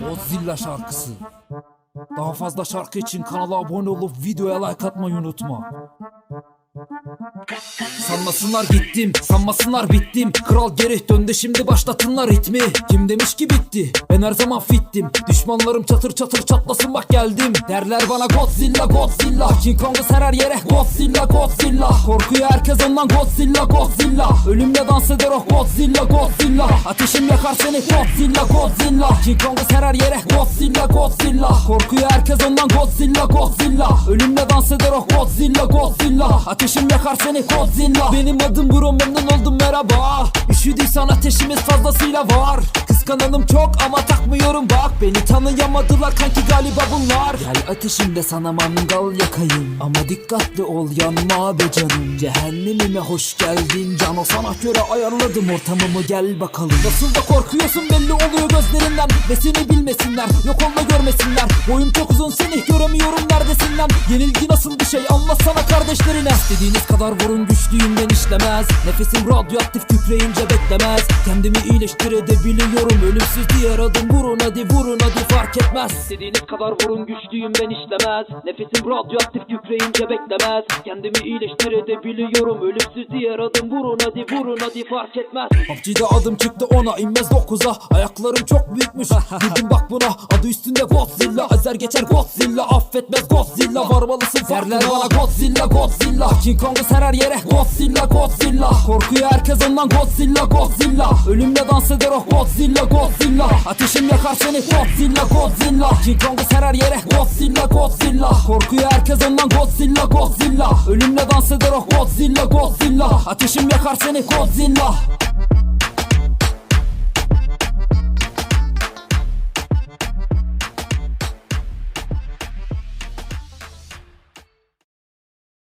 Godzilla şarkısı. Daha fazla şarkı için kanala abone olup videoya like atmayı unutma. Sanmasınlar gittim, sanmasınlar bittim. Kral geri döndü şimdi başlatınlar ritmi. Kim demiş ki bitti, ben her zaman fittim. Düşmanlarım çatır çatır çatlasın bak geldim. Derler bana Godzilla Godzilla. King Kong'u serer yere Godzilla Godzilla. Korkuyor herkes ondan Godzilla Godzilla. Ölümle dans eder o Godzilla Godzilla. Ateşim yakar seni Godzilla Godzilla. King Kong'u serer yere Godzilla Godzilla. Korkuyor herkes ondan Godzilla Godzilla. Ölümle dans eder o Godzilla Godzilla. Ateşim yakar seni Godzilla Benim adım Bro memnun oldum merhaba. Üşüdüysen ateşimiz fazlasıyla var Kıskananım çok ama takmıyorum. Bak Beni tanıyamadılar kanki galiba bunlar. Gel ateşimde sana mangal yakayım. Ama dikkatli ol yanma be canım. Cehennemime hoş geldin Cano. Sana göre ayarladım ortamımı. Gel bakalım. Nasıl da korkuyorsun belli oluyor gözlerinden. Ve seni bilmesinler yok olma görmesinler. Boyum çok uzun seni göremiyorum neredesin lan Yenilgi nasıl bir şey? Anlatsana kardeşlerine. İstediğiniz kadar vurun güçlüyüm ben işlemez Nefesim radyoaktif kükreyince beklemez. Kendimi iyileştirebiliyorum ölümsüz diğer adım vurun hadi vurun hadi fark etmez. İstediğiniz kadar vurun güçlüyüm ben işlemez. Nefesim radyoaktif kükreyince beklemez. Kendimi iyileştirebiliyorum ölümsüz diğer adım vurun hadi vurun hadi fark etmez. PUBG'de adım çıktı ona inmez dokuza. Ayaklarım çok büyükmüş. Bildim bak buna adı üstünde Godzilla. Ezer geçer Godzilla affetmez Godzilla. Varmalısın derler bana Godzilla Godzilla. King Kong'u serer yere Godzilla Godzilla. Korkuyor herkes ondan Godzilla Godzilla. Ölümle dans eder o Godzilla Godzilla. Ateşim yakar seni Godzilla Godzilla. King Kong'u serer yere Godzilla Godzilla. Korkuyor herkes ondan Godzilla Godzilla. Ölümle dans eder o Godzilla Godzilla. Ateşim yakar seni Godzilla